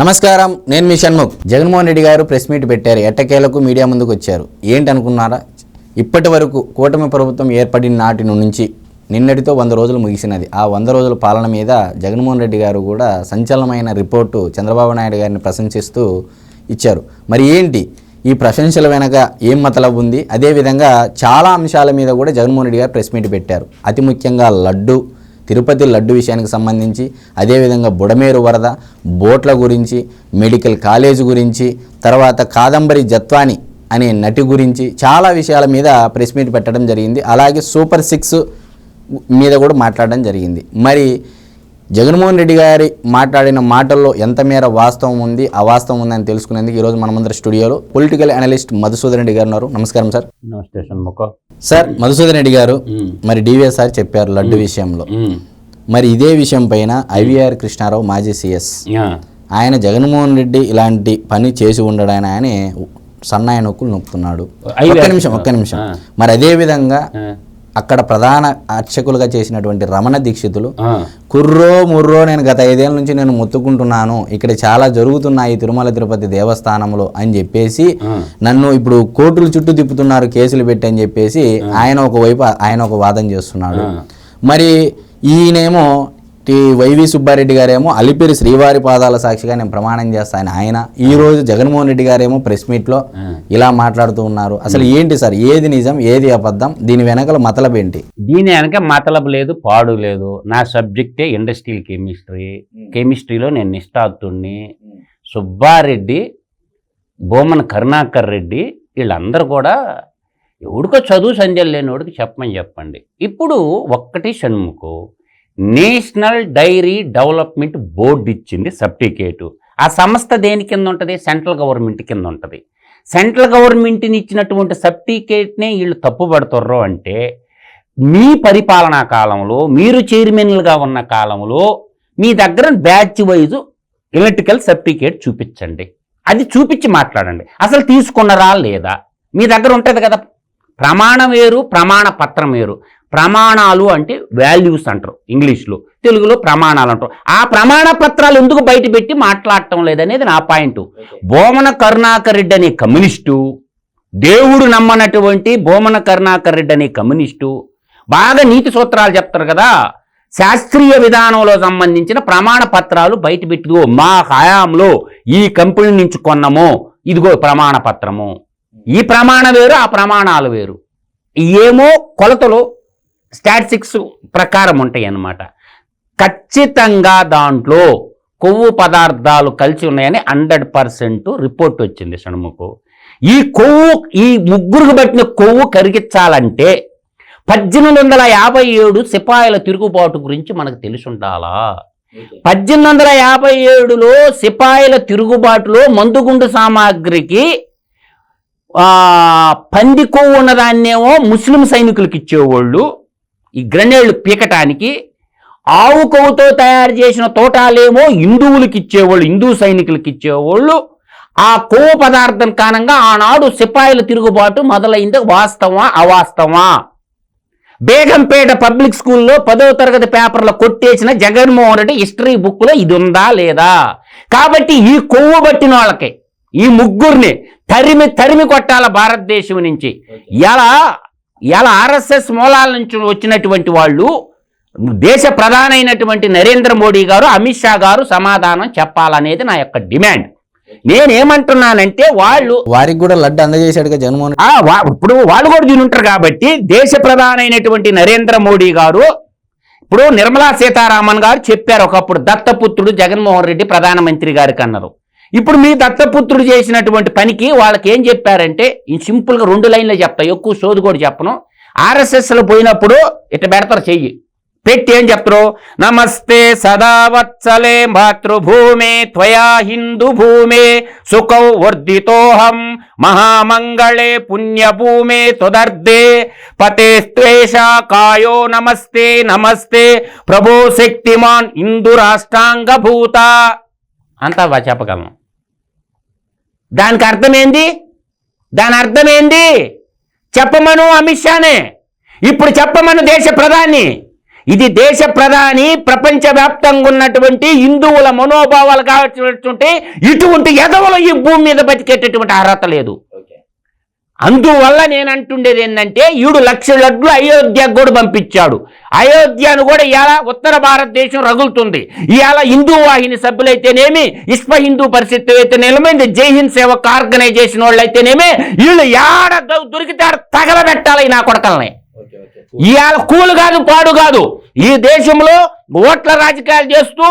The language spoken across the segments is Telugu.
నమస్కారం నేను మీ షణ్ముఖ్. జగన్మోహన్ రెడ్డి గారు ప్రెస్ మీట్ పెట్టారు. ఎట్టకేలకు మీడియా ముందుకు వచ్చారు. ఏంటి అనుకున్నారా ఇప్పటి వరకు కూటమి ప్రభుత్వం ఏర్పడిన నాటి నుంచి నిన్నటితో వంద రోజులు ముగిసినది. ఆ వంద రోజుల పాలన మీద జగన్మోహన్ రెడ్డి గారు కూడా సంచలనమైన రిపోర్టు చంద్రబాబు నాయుడు గారిని ప్రశంసిస్తూ ఇచ్చారు. మరి ఏంటి? ఈ ప్రశంసల వెనక ఏం మతలబు ఉంది? అదేవిధంగా చాలా అంశాల మీద కూడా జగన్మోహన్ రెడ్డి గారు ప్రెస్ మీట్ పెట్టారు. అతి ముఖ్యంగా లడ్డు తిరుపతి లడ్డు విషయానికి సంబంధించి అదేవిధంగా బుడమేరు వరద బోట్ల గురించి మెడికల్ కాలేజ్ గురించి తర్వాత కాదంబరి జత్వాని అనే నటి గురించి చాలా విషయాల మీద ప్రెస్ మీట్ పెట్టడం జరిగింది. అలాగే సూపర్ సిక్స్ మీద కూడా మాట్లాడడం జరిగింది. మరి జగన్మోహన్ రెడ్డి గారి మాట్లాడిన మాటల్లో ఎంత మేర వాస్తవం ఉంది అవాస్తవం ఉందని తెలుసుకునేందుకు ఈరోజు మనమందరం స్టూడియోలో పొలిటికల్ అనలిస్ట్ మధుసూదన్ రెడ్డి గారు ఉన్నారు. నమస్కారం సార్. నమస్తే సార్ మధుసూదన్ రెడ్డి గారు మరి డివిఎస్ సార్ చెప్పారు లడ్డు విషయంలో. మరి ఇదే విషయం పైన ఐవీఆర్ కృష్ణారావు మాజీ సిఎస్ ఆయన జగన్మోహన్ రెడ్డి ఇలాంటి పని చేసి ఉండడాని ఆయన సన్నాయ నొక్కులు నొక్కుతున్నాడు. ఒక్క నిమిషం ఒక్క నిమిషం. మరి అదే విధంగా అక్కడ ప్రధాన అర్చకులుగా చేసినటువంటి రమణ దీక్షితులు కుర్రో ముర్రో నేను గత ఐదేళ్ళ నుంచి నేను మొత్తుకుంటున్నాను ఇక్కడ చాలా జరుగుతున్నాయి తిరుమల తిరుపతి దేవస్థానంలో అని చెప్పేసి నన్ను ఇప్పుడు కోర్టుల చుట్టూ తిప్పుతున్నారు కేసులు పెట్టి అని చెప్పేసి ఆయన ఒకవైపు ఆయన ఒక వాదన చేస్తున్నాడు. మరి ఈయనేమో టి వైవి సుబ్బారెడ్డి గారేమో అలిపిరి శ్రీవారి పాదాల సాక్షిగా నేను ప్రమాణం చేస్తాను ఆయన ఈ రోజు జగన్మోహన్ రెడ్డి గారేమో ప్రెస్ మీట్లో ఇలా మాట్లాడుతూ ఉన్నారు. అసలు ఏంటి సార్? ఏది నిజం? ఏది అబద్ధం? దీని వెనకల మతలబ్ ఏంటి? దీని వెనక మతలబు లేదు పాడు లేదు. నా సబ్జెక్టే ఇండస్ట్రియల్ కెమిస్ట్రీ కెమిస్ట్రీలో నేను నిష్ఠాతుణ్ణి సుబ్బారెడ్డి బొమ్మన కరుణాకర్ రెడ్డి వీళ్ళందరూ కూడా ఎవడికో చదువు సంధ్యలు లేనివాడికి చెప్పమని చెప్పండి. ఇప్పుడు ఒక్కటి షణ్ముఖు. నేషనల్ డైరీ డెవలప్మెంట్ బోర్డు ఇచ్చింది సర్టిఫికేటు. ఆ సంస్థ దేని కింద ఉంటుంది? సెంట్రల్ గవర్నమెంట్ కింద ఉంటుంది. సెంట్రల్ గవర్నమెంట్ని ఇచ్చినటువంటి సర్టిఫికేట్నే వీళ్ళు తప్పుపడుతుర్రు అంటే మీ పరిపాలనా కాలంలో మీరు చైర్మన్లుగా ఉన్న కాలంలో మీ దగ్గర బ్యాచ్ వైజు ఎలక్ట్రికల్ సర్టిఫికేట్ చూపించండి. అది చూపించి మాట్లాడండి. అసలు తీసుకున్నారా లేదా? మీ దగ్గర ఉంటుంది కదా ప్రమాణం వేరు ప్రమాణ పత్రం వేరు. ప్రమాణాలు అంటే వాల్యూస్ అంటారు ఇంగ్లీష్లో. తెలుగులో ప్రమాణాలు అంటారు. ఆ ప్రమాణ పత్రాలు ఎందుకు బయట పెట్టి మాట్లాడటం లేదనేది నా పాయింట్. బోమన కరుణాకర్ రెడ్డి అనే కమ్యూనిస్టు దేవుడు నమ్మనటువంటి బోమన కరుణాకర్ రెడ్డి అనే కమ్యూనిస్టు బాగా నీతి సూత్రాలు చెప్తారు కదా శాస్త్రీయ విధానంలో సంబంధించిన ప్రమాణ పత్రాలు బయటపెట్టుదో మా హయాంలో ఈ కంపెనీ నుంచి కొన్నము ఇదిగో ప్రమాణ పత్రము. ఈ ప్రమాణం వేరు ఆ ప్రమాణాలు వేరు. ఏమో కొలతలు స్టాటిస్టిక్స్ ప్రకారం ఉంటాయి అన్నమాట ఖచ్చితంగా దాంట్లో కొవ్వు పదార్థాలు కలిసి ఉన్నాయని హండ్రెడ్ పర్సెంట్ రిపోర్ట్ వచ్చింది షణ్ముకు ఈ కొవ్వు ఈ ముగ్గురికి పట్టిన కొవ్వు కరిగించాలంటే పద్దెనిమిది వందల యాభై ఏడు సిపాయిల తిరుగుబాటు గురించి మనకు తెలిసి ఉండాలా? పద్దెనిమిది వందల యాభై ఏడులో సిపాయిల తిరుగుబాటులో మందుగుండు సామాగ్రికి పంది కొవ్వు ఉన్నదాన్నేమో ముస్లిం సైనికులకు ఇచ్చేవాళ్ళు ఈ గ్రనేళ్ళు పీకటానికి ఆవు కొవ్వుతో తయారు చేసిన తోటాలేమో హిందువులకు ఇచ్చేవాళ్ళు హిందూ సైనికులకు ఇచ్చేవాళ్ళు ఆ కొవ్వు పదార్థం కారణంగా ఆనాడు సిపాయిల తిరుగుబాటు మొదలైంది. వాస్తవా అవాస్తవా బేగంపేట పబ్లిక్ స్కూల్లో పదో తరగతి పేపర్లో కొట్టేసిన జగన్మోహన్ రెడ్డి హిస్టరీ బుక్లో ఇది ఉందా లేదా? కాబట్టి ఈ కొవ్వు పట్టిన వాళ్ళకి ఈ ముగ్గురిని తరిమి తరిమి కొట్టాల భారతదేశం నుంచి. ఎలా ఎలా ఆర్ఎస్ఎస్ మూలాల నుంచి వచ్చినటువంటి వాళ్ళు దేశ ప్రధానమైనటువంటి నరేంద్ర మోడీ గారు అమిత్ షా గారు సమాధానం చెప్పాలనేది నా యొక్క డిమాండ్. నేనేమంటున్నానంటే వాళ్ళు వారికి కూడా లడ్డు అందజేశాడుగా జగన్మోహన్ ఇప్పుడు వాళ్ళు కూడా దీని ఉంటారు కాబట్టి దేశ ప్రధానమైనటువంటి నరేంద్ర మోడీ గారు ఇప్పుడు నిర్మలా సీతారామన్ గారు చెప్పారు ఒకప్పుడు దత్తపుత్రుడు జగన్మోహన్ రెడ్డి ప్రధానమంత్రి గారికి అన్నారు ఇప్పుడు మీ దత్తపుత్రుడు చేసినటువంటి పనికి వాళ్ళకి ఏం చెప్పారంటే ఈ సింపుల్గా రెండు లైన్లు చెప్తా ఎక్కువ సోది కూడా చెప్పను. ఆర్ఎస్ఎస్లో పోయినప్పుడు ఇట్ట పెడతారు చెయ్యి. పెట్టి ఏం చెప్తారు? నమస్తే సదావత్సలే మాతృభూమే త్వయా హిందూ భూమే సుఖౌ వర్ధితోహం మహామంగళే పుణ్యభూమే తుదర్దే పతేస్త్వేష కాయో నమస్తే నమస్తే ప్రభో శక్తిమాన్ ఇందు రాష్ట్రాంగ భూత అంతా చెప్పగలను. దానికి అర్థమేంది? దాని అర్థమేంది? చెప్పమను అమిత్ షానే. ఇప్పుడు చెప్పమను దేశ ప్రధాని. ఇది దేశ ప్రధాని ప్రపంచవ్యాప్తంగా ఉన్నటువంటి హిందువుల మనోభావాలు కావాల్సినటువంటి ఇటువంటి ఎదవలు ఈ భూమి మీద బతికేటటువంటి అర్హత లేదు. అందువల్ల నేను అంటుండేది ఏంటంటే ఈడు లక్ష లడ్లు అయోధ్యకు కూడా పంపించాడు. అయోధ్యను కూడా ఇవాళ ఉత్తర భారతదేశం రగులుతుంది. ఇవాళ హిందూ వాహిని సభ్యులైతేనేమి విశ్వ హిందూ పరిషత్ అయితేనేమి జై హింద్ సేవక్ ఆర్గనైజేషన్ వాళ్ళు అయితేనేమి వీళ్ళు ఏడ దొరికితే తగలబెట్టాలి నా కొడకల్ని. ఇవాళ కూలు కాదు పాడు కాదు. ఈ దేశంలో ఓట్ల రాజకీయాలు చేస్తూ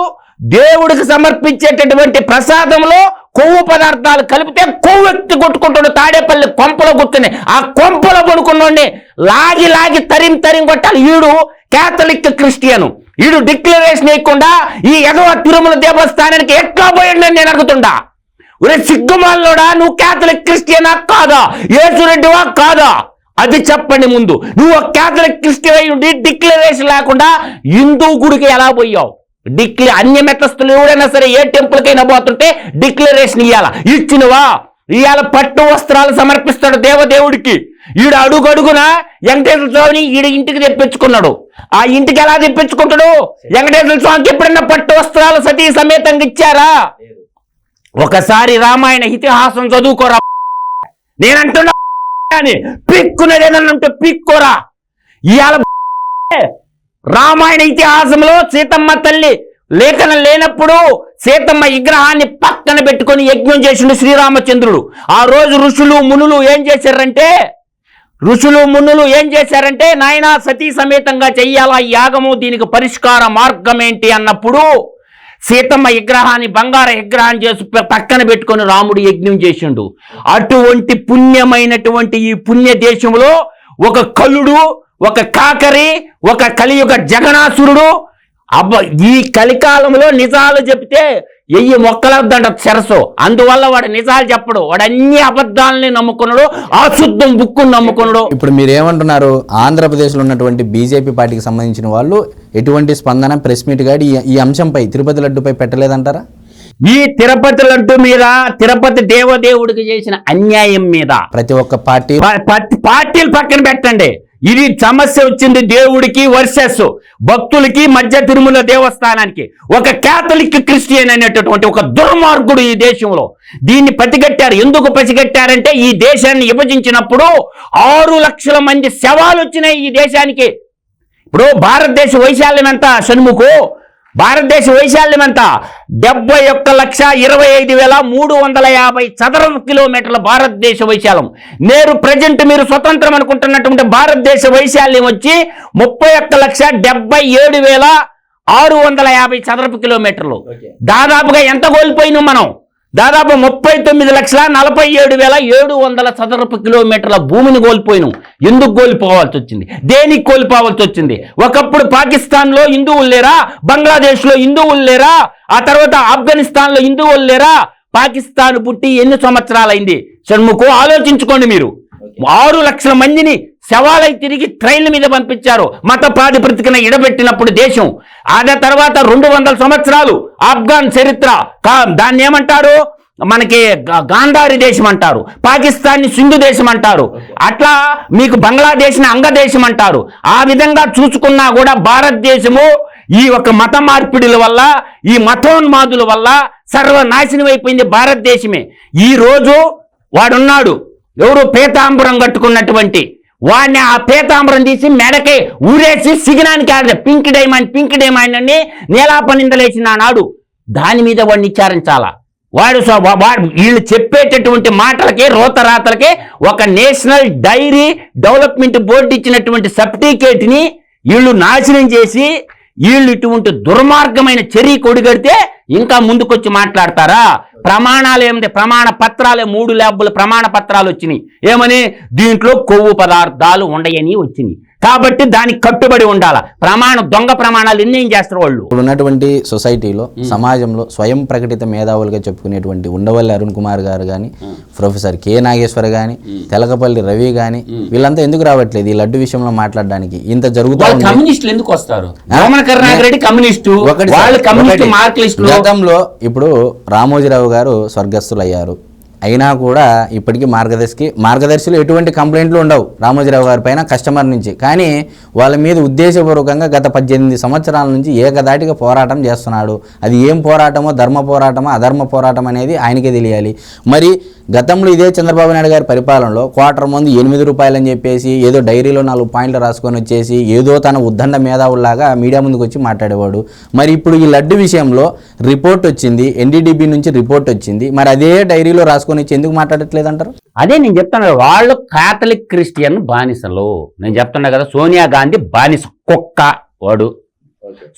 దేవుడికి సమర్పించేటటువంటి ప్రసాదంలో కొవ్వు పదార్థాలు కలిపితే కొవ్వు ఎత్తి కొట్టుకుంటాడు. తాడేపల్లి కొంపలో కూర్చుని. ఆ కొంపలో పడుకున్నోడిని లాగి లాగి తరిం తరిం కొట్టాలి. ఈడు కేథలిక్ క్రిస్టియన్. ఈడు డిక్లరేషన్ వేయకుండా ఈ ఎగవ తిరుమల దేవస్థానానికి ఎట్లా పోయాడు నేను అడుగుతుండా. ఒరే సిగ్గుమాల్లోడా నువ్వు కేథలిక్ క్రిస్టియనా కాదా? యేసురెడ్డివా కాదా? అది చెప్పండి ముందు. నువ్వు క్యాథలిక్ కేథలిక్ క్రిస్టియన్ అయి ఉండి డిక్లరేషన్ లేకుండా హిందూ గుడికి ఎలా పోయావు? డిక్లే అన్య ఎవడైనా ఎవరైనా సరే ఏ టెంపుల్కైనా పోతుంటే డిక్లరేషన్ ఇవ్వాల ఇచ్చినవా? ఇవాళ పట్టు వస్త్రాలు సమర్పిస్తాడు దేవదేవుడికి. ఈడు అడుగు అడుగున వెంకటేశ్వర స్వామిని ఈడు ఇంటికి తెప్పించుకున్నాడు. ఆ ఇంటికి ఎలా తెప్పించుకుంటాడు? వెంకటేశ్వర స్వామికి ఎప్పుడన్నా పట్టు వస్త్రాలు సతీ సమేతంగా ఇచ్చారా? ఒకసారి రామాయణ ఇతిహాసం చదువుకోరా. నేనంటున్నా అని. పిక్కునేది ఏదన్నా ఉంటే పిక్కోరా. ఇవాళ రామాయణ ఇతిహాసంలో సీతమ్మ తల్లి లేఖనం లేనప్పుడు సీతమ్మ విగ్రహాన్ని పక్కన పెట్టుకొని యజ్ఞం చేసిండు శ్రీరామచంద్రుడు. ఆ రోజు ఋషులు మునులు ఏం చేశారంటే ఋషులు మునులు ఏం చేశారంటే నాయన సతీ సమేతంగా చెయ్యాలా యాగము? దీనికి పరిష్కార మార్గం ఏంటి? అన్నప్పుడు సీతమ్మ విగ్రహాన్ని బంగార విగ్రహం చేసి పక్కన పెట్టుకొని రాముడు యజ్ఞం చేసిండు. అటువంటి పుణ్యమైనటువంటి ఈ పుణ్య దేశంలో ఒక కలుడు ఒక కాకరి ఒక కలియుగ జగనాసురుడు అబ్బ ఈ కలికాలంలో నిజాలు చెప్తే ఎయ్యి మొక్కలద్దంట చెరసు. అందువల్ల వాడు నిజాలు చెప్పడు. వాడు అన్ని అబద్ధాలని నమ్ముకున్నాడు అశుద్ధం బుక్కుని నమ్ముకున్నాడు. ఇప్పుడు మీరు ఏమంటున్నారు ఆంధ్రప్రదేశ్లో ఉన్నటువంటి బీజేపీ పార్టీకి సంబంధించిన వాళ్ళు ఎటువంటి స్పందన ప్రెస్ మీట్ గాడి ఈ- అంశంపై తిరుపతి లడ్డుపై పెట్టలేదంటారా? ఈ తిరుపతి లడ్డు మీద తిరుపతి దేవదేవుడికి చేసిన అన్యాయం మీద ప్రతి ఒక్క పార్టీ పార్టీలు పక్కన పెట్టండి. ఇది సమస్య వచ్చింది దేవుడికి వర్సెస్ భక్తులకి మధ్య తిరుమల దేవస్థానానికి. ఒక కేథలిక్ క్రిస్టియన్ అనేటటువంటి ఒక దుర్మార్గుడు ఈ దేశంలో. దీన్ని పసిగట్టారు. ఎందుకు పసిగట్టారంటే ఈ దేశాన్ని విభజించినప్పుడు ఆరు లక్షల మంది శవాలు వచ్చినాయి ఈ దేశానికి. ఇప్పుడు భారతదేశ వైశాల్యం ఎంత షణ్ముఖు భారతదేశ వైశాల్యం ఎంత డెబ్బై ఒక్క లక్ష ఇరవై ఐదు వేల మూడు వందల యాభై చదరపు కిలోమీటర్ల భారతదేశ వైశాల్యం. నేరు ప్రజెంట్ మీరు స్వతంత్రం అనుకుంటున్నటువంటి భారతదేశ వైశాల్యం వచ్చి ముప్పై ఒక్క లక్ష డెబ్బై ఏడు వేల ఆరు వందల యాభై చదరపు కిలోమీటర్లు. దాదాపుగా ఎంత కోల్పోయినాం మనం? దాదాపు ముప్పై తొమ్మిది లక్షల నలభై ఏడు వేల ఏడు వందల చదరపు కిలోమీటర్ల భూమిని కోల్పోయినాం. ఎందుకు కోల్పోవాల్సి వచ్చింది? దేనికి కోల్పోవాల్సి వచ్చింది? ఒకప్పుడు పాకిస్తాన్లో హిందువులు లేరా? బంగ్లాదేశ్లో హిందువులు లేరా? ఆ తర్వాత ఆఫ్ఘనిస్తాన్లో హిందువులు లేరా? పాకిస్తాన్ పుట్టి ఎన్ని సంవత్సరాలైంది? షణ్ముఖు ఆలోచించుకోండి మీరు. ఆరు లక్షల మందిని శవాలై తిరిగి ట్రైన్ల మీద పంపించారు. మత ప్రాతిపదికన ఇడబెట్టినప్పుడు దేశం. ఆ తర్వాత రెండు వందల సంవత్సరాలు ఆఫ్ఘాన్ చరిత్ర. కా- దాన్ని ఏమంటారు? మనకి గాంధారి దేశం అంటారు. పాకిస్తాన్ని సింధు దేశం అంటారు. అట్లా మీకు బంగ్లాదేశ్ని అంగదేశం అంటారు. ఆ విధంగా చూసుకున్నా కూడా భారతదేశము ఈ ఒక మత మార్పిడుల వల్ల ఈ మతోన్మాదుల వల్ల సర్వనాశనం అయిపోయింది భారతదేశమే. ఈ రోజు వాడున్నాడు. ఎవరు పీతాంబరం కట్టుకున్నటువంటి వాడిని ఆ పీతాంబరం తీసి మెడకి ఊరేసి సిగ్నానికి ఆడ పింక్ డైమండ్ పింక్ డైమండ్ అని నీలాపనిందలేసిన నాడు దాని మీద వాడిని విచారించాలా? వాడు వాడు వీళ్ళు చెప్పేటటువంటి మాటలకి రోతరాతలకి ఒక నేషనల్ డైరీ డెవలప్మెంట్ బోర్డు ఇచ్చినటువంటి సర్టిఫికేట్ని వీళ్ళు నాశనం చేసి వీళ్ళు ఇటువంటి దుర్మార్గమైన చర్య కొడిగడితే ఇంకా ముందుకొచ్చి మాట్లాడతారా? ప్రమాణాలు ఏమిటి? ప్రమాణ పత్రాలు మూడు ల్యాబుల ప్రమాణ పత్రాలు వచ్చినాయి. ఏమని? దీంట్లో కొవ్వు పదార్థాలు ఉండయని వచ్చినాయి. కాబట్టి దానికి కట్టుబడి ఉండాల. ప్రమాణం దొంగ ప్రమాణాలు నిర్ణయం చేస్తారు వాళ్ళు? ఇప్పుడు ఉన్నటువంటి సొసైటీలో సమాజంలో స్వయం ప్రకటిత మేధావులుగా చెప్పుకునేటువంటి ఉండవల్లి అరుణ్ కుమార్ గారు కానీ ప్రొఫెసర్ కే నాగేశ్వర్ కానీ తెలకపల్లి రవి కానీ వీళ్ళంతా ఎందుకు రావట్లేదు ఈ లడ్డు విషయంలో మాట్లాడడానికి? ఇంత జరుగుతూ వాళ్ళు ఉంది. కమ్యూనిస్టులు ఎందుకు వస్తారు? రెడ్డి కమ్యూనిస్టు. గతంలో ఇప్పుడు రామోజీరావు గారు స్వర్గస్థులు అయ్యారు అయినా కూడా ఇప్పటికీ మార్గదర్శికి మార్గదర్శిలో ఎటువంటి కంప్లైంట్లు ఉండవు రామోజీరావు గారి పైన కస్టమర్ నుంచి. కానీ వాళ్ళ మీద ఉద్దేశపూర్వకంగా గత పద్దెనిమిది సంవత్సరాల నుంచి ఏకదాటిగా పోరాటం చేస్తున్నాడు. అది ఏం పోరాటమో ధర్మ పోరాటమో అధర్మ పోరాటం అనేది ఆయనకే తెలియాలి. మరి గతంలో ఇదే చంద్రబాబు నాయుడు గారి పరిపాలనలో క్వార్టర్ మందు ఎనిమిది రూపాయలు అని చెప్పేసి ఏదో డైరీలో నాలుగు పాయింట్లు రాసుకొని వచ్చేసి ఏదో తన ఉద్దండ మేధావుల్లాగా మీడియా ముందుకు వచ్చి మాట్లాడేవాడు. మరి ఇప్పుడు ఈ లడ్డు విషయంలో రిపోర్ట్ వచ్చింది ఎన్డీడీబీ నుంచి రిపోర్ట్ వచ్చింది. మరి అదే డైరీలో రాసుకొని వచ్చి ఎందుకు మాట్లాడట్లేదు అంటారు అదే నేను చెప్తాను వాళ్ళు కాథలిక్ క్రిస్టియన్ బానిసలు. నేను చెప్తున్నా కదా సోనియా గాంధీ బానిస కుక్క వాడు.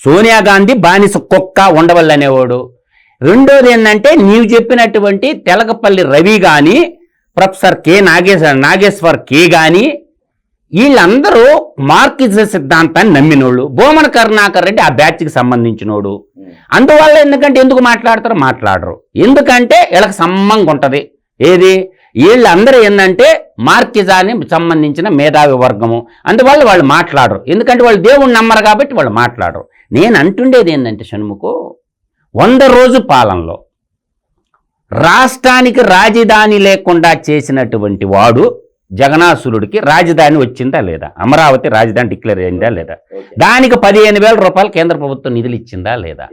సోనియా గాంధీ బానిస కుక్క ఉండవల్లి అనేవాడు రెండోది ఏంటంటే నీవు చెప్పినటువంటి తెలకపల్లి రవి కానీ professor K Nageswara Nageswar K కానీ వీళ్ళందరూ మార్కిజ సిద్ధాంతాన్ని నమ్మినోళ్ళు. భూమన కరుణాకర్ రెడ్డి ఆ బ్యాచ్కి సంబంధించినోడు. అందువల్ల ఎందుకంటే ఎందుకు మాట్లాడతారు మాట్లాడరు. ఎందుకంటే వీళ్ళకి సమ్మంగా ఉంటుంది. ఏది? వీళ్ళందరూ ఏంటంటే మార్కిజానికి సంబంధించిన మేధావి వర్గము. అందువల్ల వాళ్ళు మాట్లాడరు. ఎందుకంటే వాళ్ళు దేవుణ్ణి నమ్మరు కాబట్టి వాళ్ళు మాట్లాడరు. నేను అంటుండేది ఏంటంటే షణ్ముకు వంద రోజు పాలనలో రాష్ట్రానికి రాజధాని లేకుండా చేసినటువంటి వాడు జగనాసురుడికి రాజధాని వచ్చిందా లేదా? అమరావతి రాజధాని డిక్లేర్ అయిందా లేదా? దానికి పదిహేను వేల రూపాయలు కేంద్ర ప్రభుత్వం నిధులు ఇచ్చిందా లేదా?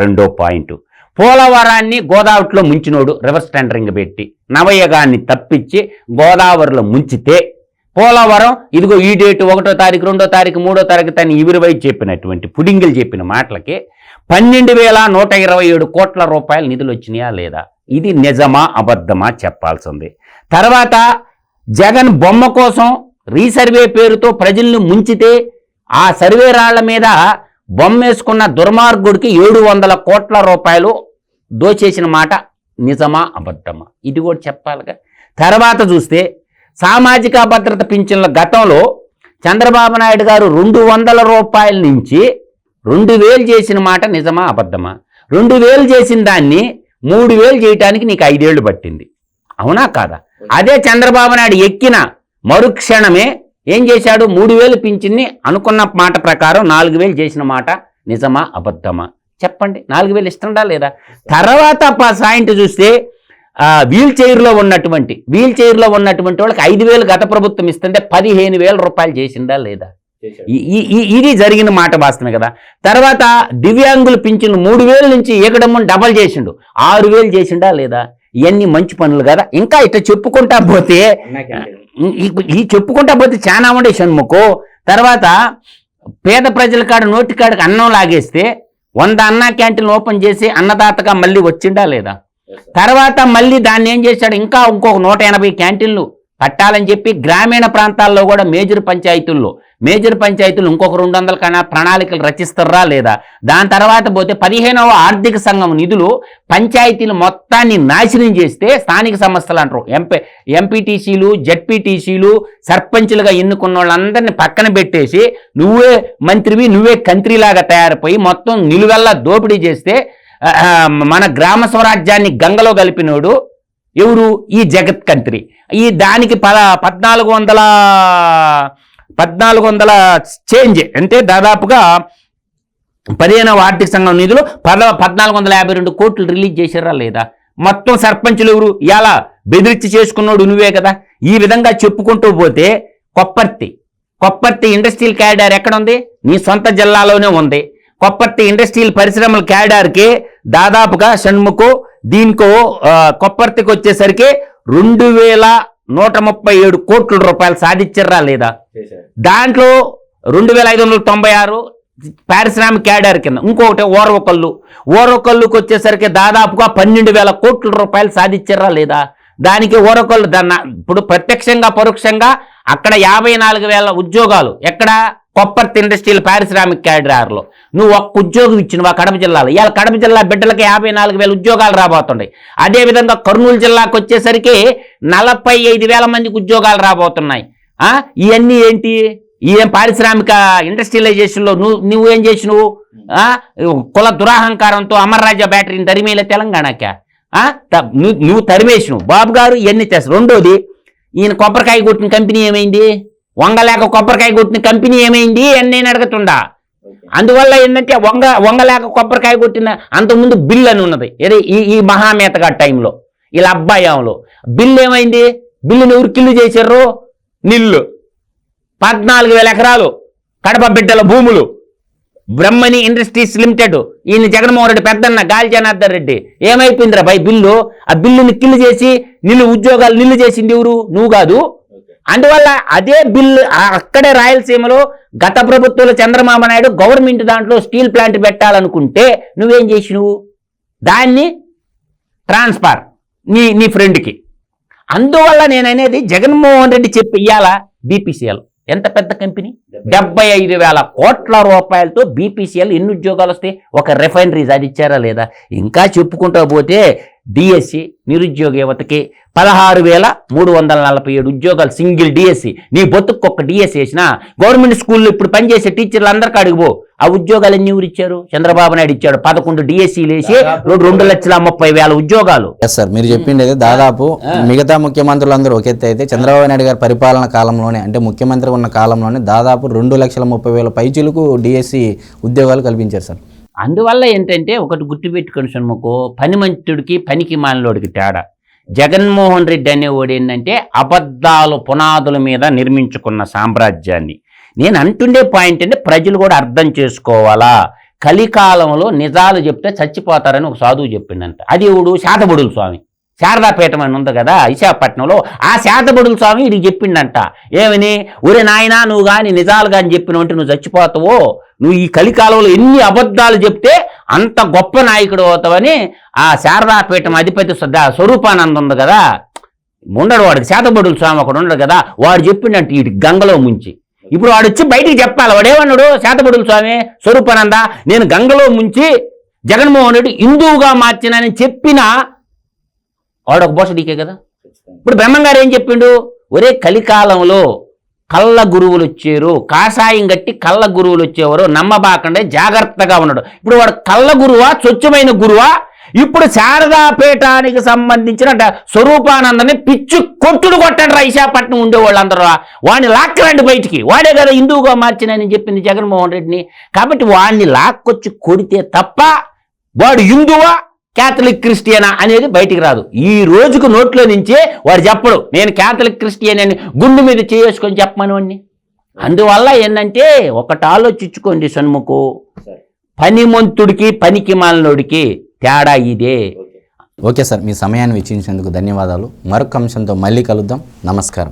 రెండో పాయింట్. పోలవరాన్ని గోదావరిలో ముంచినోడు రివర్స్ టెండరింగ్ పెట్టి నవయగాన్ని తప్పించి గోదావరిలో ముంచితే పోలవరం ఇదిగో ఈ డేట్ ఒకటో తారీఖు రెండో తారీఖు మూడో తారీఖు తను ఇవిరివై చెప్పినటువంటి పుడింగిలు చెప్పిన మాటలకి పన్నెండు వేల నూట ఇరవై ఏడు కోట్ల రూపాయల నిధులు వచ్చినాయా లేదా? ఇది నిజమా అబద్ధమా చెప్పాల్సింది. తర్వాత జగన్ బొమ్మ కోసం రీసర్వే పేరుతో ప్రజల్ని ముంచితే ఆ సర్వే రాళ్ళ మీద బొమ్మేసుకున్న దుర్మార్గుడికి ఏడు వందల కోట్ల రూపాయలు దోచేసిన మాట నిజమా అబద్ధమా? ఇది కూడా చెప్పాలిగా. తర్వాత చూస్తే సామాజిక భద్రత పింఛన్ల గతంలో చంద్రబాబు నాయుడు గారు రెండు వందల రూపాయల నుంచి రెండు వేలు చేసిన మాట నిజమా అబద్ధమా? రెండు వేలు చేసిన దాన్ని మూడు వేలు చేయటానికి నీకు ఐదేళ్ళు పట్టింది. అవునా కాదా? అదే చంద్రబాబు నాయుడు ఎక్కిన మరుక్షణమే ఏం చేశాడు? మూడు వేలు పింఛన్ని అనుకున్న మాట ప్రకారం నాలుగు వేలు చేసిన మాట నిజమా అబద్ధమా? చెప్పండి. నాలుగు వేలు ఇస్తుండా లేదా? తర్వాత ప- సాయింట్ చూస్తే వీల్ చైర్లో ఉన్నటువంటి వీల్ చైర్లో ఉన్నటువంటి వాళ్ళకి ఐదు వేలు గత ప్రభుత్వం ఇస్తుంటే పదిహేను వేల రూపాయలు చేసిందా లేదా? ఇది జరిగిన మాట వాస్తవమే కదా. తర్వాత దివ్యాంగుల పింఛన్లు మూడు వేల నుంచి ఏకడమ్మ డబల్ చేసిండు. ఆరు వేలు చేసిండా లేదా? ఇవన్నీ మంచి పనులు కదా. ఇంకా ఇట్లా చెప్పుకుంటా పోతే ఈ- ఈ చెప్పుకుంటా పోతే చాలా ఉండే షణ్ముఖు తర్వాత పేద ప్రజల కాడ నోటి కాడకి అన్నం లాగేస్తే వంద అన్నా క్యాంటీన్ ఓపెన్ చేసి అన్నదాతగా మళ్ళీ వచ్చిండా లేదా? తర్వాత మళ్ళీ దాన్ని ఏం చేశాడు? ఇంకా ఇంకొక నూట ఎనభై క్యాంటీన్లు కట్టాలని చెప్పి గ్రామీణ ప్రాంతాల్లో కూడా మేజర్ పంచాయతీల్లో మేజర్ పంచాయతీలు ఇంకొక రెండు వందల కన్నా ప్రణాళికలు రచిస్తారా లేదా? దాని తర్వాత పోతే పదిహేనవ ఆర్థిక సంఘం నిధులు పంచాయతీలు మొత్తాన్ని నాశనం చేస్తే స్థానిక సంస్థలు అంటారు. ఎంపీ ఎంపీటీసీలు జడ్పీటీసీలు సర్పంచులుగా ఎన్నుకున్న వాళ్ళందరినీ పక్కన పెట్టేసి నువ్వే మంత్రివి నువ్వే కంత్రిలాగా తయారైపోయి మొత్తం నిలువెల్లా దోపిడీ చేస్తే మన గ్రామ స్వరాజ్యాన్ని గంగలో కలిపినోడు ఎవరు? ఈ జగత్ కంత్రి. ఈ దానికి పద పద్నాలుగు వందల పద్నాలుగు వందల చేంజ్. అంటే దాదాపుగా పదిహేనవ ఆర్థిక సంఘం నిధులు పద పద్నాలుగు వందల యాభై రెండు కోట్లు రిలీజ్ చేశారా లేదా? మొత్తం సర్పంచులు ఎవరు? ఎలా బెదిరించి చేసుకున్నాడు నువ్వే కదా. ఈ విధంగా చెప్పుకుంటూ పోతే కొప్పర్తి. కొప్పర్తి ఇండస్ట్రియల్ క్యారిడార్ ఎక్కడ ఉంది నీ సొంత జిల్లాలోనే ఉంది. కొప్పర్తి ఇండస్ట్రియల్ పరిశ్రమల క్యారిడార్కి దాదాపుగా షణ్ముఖు దీనికో కొప్పర్తికి వచ్చేసరికి రెండు వేల నూట ముప్పై ఏడు కోట్ల రూపాయలు సాధించరా లేదా? దాంట్లో రెండు వేల ఐదు వందల తొంభై ఆరు పారిశ్రామిక క్యాడర్ కింద ఇంకొకటి ఓరవకల్లు. ఓరవకల్లుకి వచ్చేసరికి దాదాపుగా పన్నెండు వేల కోట్ల రూపాయలు సాధించారా లేదా? దానికి ఓరవకల్లు దాన్ని ఇప్పుడు ప్రత్యక్షంగా పరోక్షంగా అక్కడ యాభై నాలుగు వేల ఉద్యోగాలు. ఎక్కడ? కొప్పర్తి ఇండస్ట్రియల్ పారిశ్రామిక క్యాడరార్లో. నువ్వు ఒక్క ఉద్యోగం ఇచ్చినవా కడప జిల్లాలో? ఇవాళ కడప జిల్లా బిడ్డలకి యాభై నాలుగు వేల ఉద్యోగాలు రాబోతున్నాయి. అదేవిధంగా కర్నూలు జిల్లాకు వచ్చేసరికి నలభై ఐదు వేల మందికి ఉద్యోగాలు రాబోతున్నాయి. ఇవన్నీ ఏంటి? ఏం పారిశ్రామిక ఇండస్ట్రియలైజేషన్లో నువ్వు నువ్వేం చేసినావు? కుల దురాహంకారంతో అమర్రాజా బ్యాటరీని తరిమేలే తెలంగాణకా. నువ్వు నువ్వు తరిమేసినావు. బాబు గారు ఇవన్నీ చేస్తారు. రెండోది ఈయన కొబ్బరికాయ కొట్టిన కంపెనీ ఏమైంది? వంగలేక కొబ్బరికాయ కొట్టిన కంపెనీ ఏమైంది అని నేను అడుగుతుండా. అందువల్ల ఏంటంటే వంగ వంగలేక కొబ్బరికాయ కొట్టిన అంతకుముందు బిల్ అని ఉన్నది. ఏది? ఈ ఈ మహామేతగా టైంలో. ఇలా అబ్బాయాంలో బిల్లు ఏమైంది? బిల్లుని ఎవరు కిల్లు చేశారు నిల్లు. పద్నాలుగు వేల ఎకరాలు. కడప బిడ్డల భూములు. బ్రహ్మణి ఇండస్ట్రీస్ లిమిటెడ్. ఈయన జగన్మోహన్ రెడ్డి పెద్దన్న గాలి జనార్దన్ రెడ్డి. ఏమైపోయిందిరా భయ్ బిల్లు? ఆ బిల్లుని కిల్లు చేసి నిన్ను ఉద్యోగాలు నిల్లు చేసింది ఎవరు? నువ్వు కాదు. అందువల్ల అదే బిల్లు అక్కడే రాయలసీమలో గత ప్రభుత్వంలో చంద్రబాబు నాయుడు గవర్నమెంట్ దాంట్లో స్టీల్ ప్లాంట్ పెట్టాలనుకుంటే నువ్వేం చేసి నువ్వు దాన్ని ట్రాన్స్ఫర్ నీ నీ ఫ్రెండ్కి. అందువల్ల నేను అనేది జగన్మోహన్ రెడ్డి చెప్పి ఇయ్యాలా? బీపీసీఎల్. ఎంత పెద్ద కంపెనీ? డెబ్బై ఐదు వేల కోట్ల రూపాయలతో బీపీసీఎల్ ఎన్ని ఉద్యోగాలు వస్తాయి? ఒక రిఫైనరీస్ అది ఇచ్చారా లేదా? ఇంకా చెప్పుకుంటూ పోతే డిఎస్సి నిరుద్యోగ యువతకి పదహారు వేల మూడు వందల నలభై ఏడు ఉద్యోగాలు సింగిల్ డిఎస్సి నీ బొత్తుకు ఒక్క డిఎస్సి వేసినా గవర్నమెంట్ స్కూల్లో ఇప్పుడు పనిచేసే టీచర్లు అందరికీ అడిగిపో ఆ ఉద్యోగాలు ఎన్ని ఊరు ఇచ్చారు చంద్రబాబు నాయుడు ఇచ్చాడు పదకొండు డిఎస్సీలు వేసి రెండు లక్షల ముప్పై వేల ఉద్యోగాలు. ఎస్ సార్ మీరు చెప్పింది అయితే దాదాపు మిగతా ముఖ్యమంత్రులందరూ ఒక ఎత్తు అయితే చంద్రబాబు నాయుడు గారి పరిపాలన కాలంలోనే అంటే ముఖ్యమంత్రి ఉన్న కాలంలోనే దాదాపు రెండు లక్షల ముప్పై వేల పైచీలకు డిఎస్సి ఉద్యోగాలు కల్పించారు సార్ అందువల్ల ఏంటంటే ఒకటి గుర్తుపెట్టుకొని సన్ముకు పనిమంతుడికి పనికి మానలోడికి తేడా. జగన్మోహన్ రెడ్డి అనేవాడు ఏంటంటే అబద్ధాలు పునాదుల మీద నిర్మించుకున్న సామ్రాజ్యాన్ని. నేను అంటుండే పాయింట్ అంటే ప్రజలు కూడా అర్థం చేసుకోవాలా? కలికాలంలో నిజాలు చెప్తే చచ్చిపోతారని ఒక సాధువు చెప్పిండంట. అది ఎవడు? శాతబడులు స్వామి. శారదాపీఠం అని ఉంది కదా విశాఖపట్నంలో. ఆ శాతబడుల స్వామి ఇది చెప్పిండంట. ఏమని? ఒరే నాయనా నువ్వు కానీ నిజాలు కానీ చెప్పినవంటే నువ్వు చచ్చిపోతావో? నువ్వు ఈ కలికాలంలో ఎన్ని అబద్ధాలు చెప్తే అంత గొప్ప నాయకుడు అవుతావని ఆ శారదాపీఠం అధిపతి స్వరూపానంద ఉంది కదా. ఉండడు వాడికి. శాతబడుల స్వామి ఒకడు ఉండడు కదా. వాడు చెప్పిండంట ఇటు గంగలో ముంచి. ఇప్పుడు వాడు వచ్చి బయటికి చెప్పాలి. వాడు ఏమన్నాడు? శాతబడుల స్వామి స్వరూపానంద నేను గంగలో ముంచి జగన్మోహన్ రెడ్డి హిందువుగా మార్చినని చెప్పినా వాడు ఒక బోసడీకే కదా? ఇప్పుడు బ్రహ్మంగారు ఏం చెప్పిండు? ఒరే కలికాలంలో కళ్ళ గురువులు వచ్చారు కాషాయం గట్టి కళ్ళ గురువులు వచ్చేవారు నమ్మబాకండే జాగ్రత్తగా ఉన్నాడు. ఇప్పుడు వాడు కళ్ళ గురువా స్వచ్ఛమైన గురువా? ఇప్పుడు శారదాపీఠానికి సంబంధించిన స్వరూపానందని పిచ్చు కొట్టుడు కొట్టండి రైశాపట్నం ఉండే వాళ్ళందరూ వాడిని లాక్కరండి బయటికి. వాడే కదా హిందువుగా మార్చినని చెప్పింది జగన్మోహన్ రెడ్డిని. కాబట్టి వాడిని లాక్కొచ్చి కొడితే తప్ప వాడు హిందువా? క్యాథలిక్ క్రిస్టియనా అనేది బయటికి రాదు. ఈ రోజుకు నోట్లో నుంచే వాడు చెప్పడు. నేను క్యాథలిక్ క్రిస్టియన్ అని గుండు మీద చేసుకొని చెప్పమని అందువల్ల ఏంటంటే ఒకటి ఆలోచించుకోండి సన్ముకు పనిమంతుడికి పనికి మాలినోడికి తేడా ఇదే. ఓకే సార్ మీ సమయాన్ని వెచ్చించినందుకు ధన్యవాదాలు. మరొక అంశంతో మళ్ళీ కలుద్దాం. నమస్కారం.